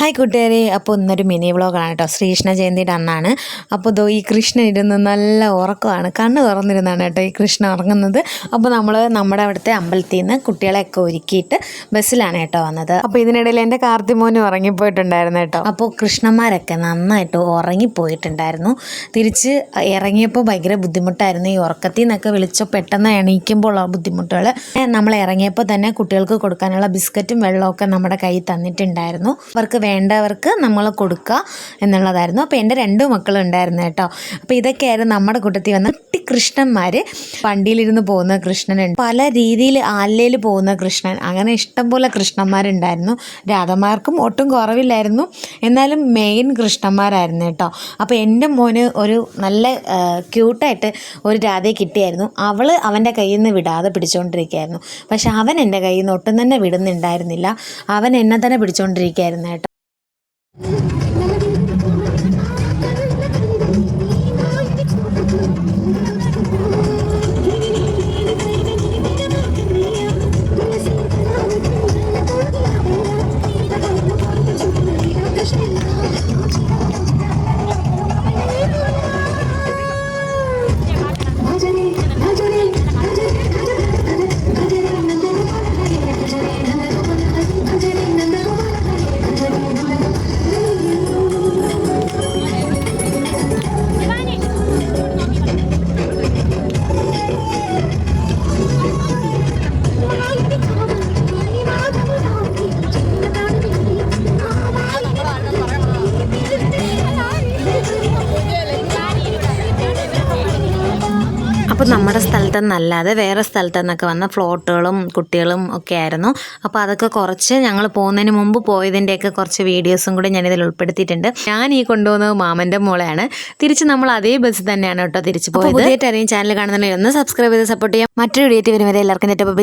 Hi കൂട്ടുകാരെ. അപ്പോൾ ഇന്നൊരു മിനി വ്ലോഗാണ് കേട്ടോ. ശ്രീകൃഷ്ണ ജയന്തിയുടെ അന്നാണ്. അപ്പോൾ ഇതോ ഈ കൃഷ്ണൻ ഇരുന്ന് നല്ല ഉറക്കമാണ്. കണ്ണ് തുറന്നിരുന്നാണ് കേട്ടോ ഈ കൃഷ്ണൻ ഉറങ്ങുന്നത്. അപ്പോൾ നമ്മൾ നമ്മുടെ അവിടുത്തെ അമ്പലത്തിൽ നിന്ന് കുട്ടികളെയൊക്കെ ഒരുക്കിയിട്ട് ബസ്സിലാണ് കേട്ടോ വന്നത്. അപ്പോൾ ഇതിനിടയിൽ എന്റെ കാർത്തിമോനും ഉറങ്ങിപ്പോയിട്ടുണ്ടായിരുന്നു കേട്ടോ. അപ്പോൾ കൃഷ്ണന്മാരൊക്കെ നന്നായിട്ട് ഉറങ്ങിപ്പോയിട്ടുണ്ടായിരുന്നു. തിരിച്ച് ഇറങ്ങിയപ്പോൾ ഭയങ്കര ബുദ്ധിമുട്ടായിരുന്നു. ഈ ഉറക്കത്തിൽ നിന്നൊക്കെ വിളിച്ചോ പെട്ടെന്ന് എണീക്കുമ്പോൾ ഉള്ള ബുദ്ധിമുട്ടുകൾ. നമ്മൾ ഇറങ്ങിയപ്പോൾ തന്നെ കുട്ടികൾക്ക് കൊടുക്കാനുള്ള ബിസ്ക്കറ്റും വെള്ളമൊക്കെ നമ്മുടെ കയ്യിൽ തന്നിട്ടുണ്ടായിരുന്നു. അവർക്ക് വേണ്ടവർക്ക് നമ്മൾ കൊടുക്കുക എന്നുള്ളതായിരുന്നു. അപ്പോൾ എന്റെ രണ്ട് മക്കളും ഉണ്ടായിരുന്നു കേട്ടോ. അപ്പോൾ ഇതൊക്കെയായിരുന്നു നമ്മുടെ കൂട്ടത്തിൽ വന്ന കുട്ടി കൃഷ്ണന്മാർ വണ്ടിയിലിരുന്ന് പോകുന്ന കൃഷ്ണനുണ്ട് പല രീതിയിൽ ആലയിൽ പോകുന്ന കൃഷ്ണൻ. അങ്ങനെ ഇഷ്ടംപോലെ കൃഷ്ണന്മാരുണ്ടായിരുന്നു. രാധമാർക്കും ഒട്ടും കുറവില്ലായിരുന്നു. എന്നാലും മെയിൻ കൃഷ്ണന്മാരായിരുന്നു കേട്ടോ. അപ്പോൾ എന്റെ മോന് ഒരു നല്ല ക്യൂട്ടായിട്ട് ഒരു രാധയെ കിട്ടിയായിരുന്നു. അവൾ അവന്റെ കയ്യിൽ നിന്ന് വിടാതെ പിടിച്ചുകൊണ്ടിരിക്കുകയായിരുന്നു പക്ഷെ അവൻ എന്റെ കയ്യിൽ നിന്ന് ഒട്ടും തന്നെ വിടുന്നുണ്ടായിരുന്നില്ല. അവൻ എന്നെ തന്നെ പിടിച്ചുകൊണ്ടിരിക്കുകയായിരുന്നു കേട്ടോ. അപ്പോൾ നമ്മുടെ സ്ഥലത്ത് നിന്നല്ലാതെ വേറെ സ്ഥലത്ത് നിന്നൊക്കെ വന്ന ഫ്ലോട്ടുകളും കുട്ടികളും ഒക്കെ ആയിരുന്നു. അപ്പോൾ അതൊക്കെ കുറച്ച് ഞങ്ങൾ പോകുന്നതിന് മുമ്പ് പോയതിന്റെയൊക്കെ കുറച്ച് വീഡിയോസും കൂടി ഞാനിതിൽ ഉൾപ്പെടുത്തിയിട്ടുണ്ട്. ഞാൻ ഈ കൊണ്ടുപോകുന്നത് മാമന്റെ മോളെയാണ്. തിരിച്ച് നമ്മൾ അതേ ബസ് തന്നെയാണ് കേട്ടോ തിരിച്ച് പോയത്. അറിയും ചാനൽ കാണുന്നുണ്ടെങ്കിൽ ഒന്ന് സബ്സ്ക്രൈബ് ചെയ്ത് സപ്പോർട്ട് ചെയ്യാം. മറ്റൊരു വീഡിയോ വരുമ്പോൾ എല്ലാവർക്കും നെറ്റ് ബൈ